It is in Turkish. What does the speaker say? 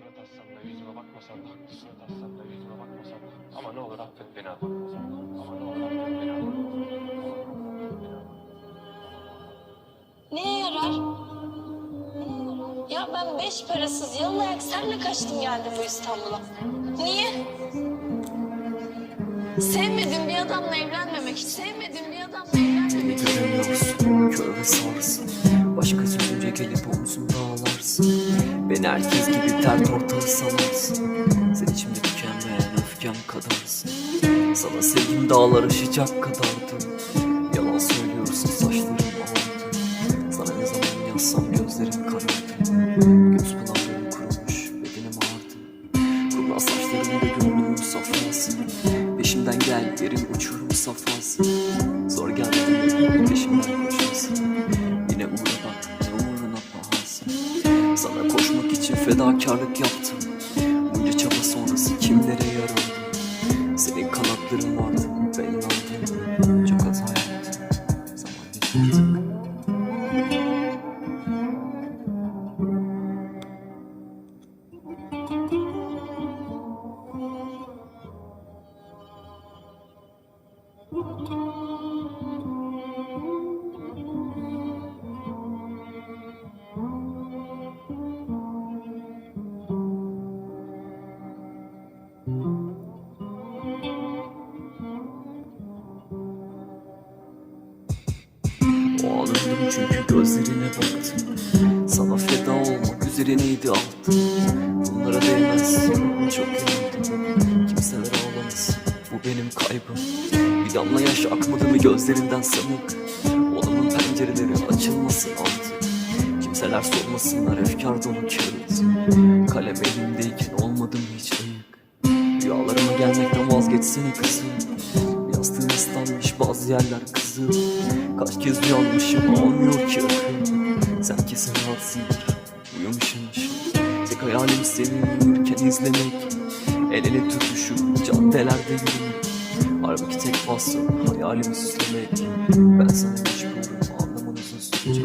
surat atsan da yüzüme bakmasan da surat atsan da yüzüme bakmasan da ama ne olur affet beni da ama ne olur affet beni anlatmasan Neye yarar? Ya ben beş parasız yalayak senle kaçtım geldim bu İstanbul'a. Niye? Sevmediğim bir adamla evlenmemek için. Herkes gibi dert ortağı sanarsın Sen içimde tükenmeyen öfkem kadarsın Sana sevgim dağlar aşacak kadardı Yalan söylüyorsun saçlarım ağardı Sana ne zaman yazsam gözlerim karardı Göz fedakarlık yaptım. Bunca çaba sonrası kimlere yaradı Senin kanatların vardı ben inandım. Çok hata yaptım. Zaman geçti. artık O öldüm çünkü gözlerine baktım. Sana feda olmak üzerineydi altın Bunlara değmez çok yanıldım Kimseler ağlamasın bu benim kaybım. Bir damla yaş akmadı mı gözlerinden sanık? Oğlumun pencereleri açılmasın artık. Kimseler sormasınlar efkar dolu kağıt. Kalem elimdeyken olmadım hiç ayık. Rüyalarıma gelmekten vazgeçsene kızım bazı yerler kızıl. Kaç kez uyanmışım almıyor ki Sen kesin rahatsındır uyumuşsundur Tek hayalim seni uyurken izlemek. El ele tutuşup caddelerde yürümek. Halbuki tek fasıl hayalimi süslemek. Ben sana mecburum anlaman uzun sürecek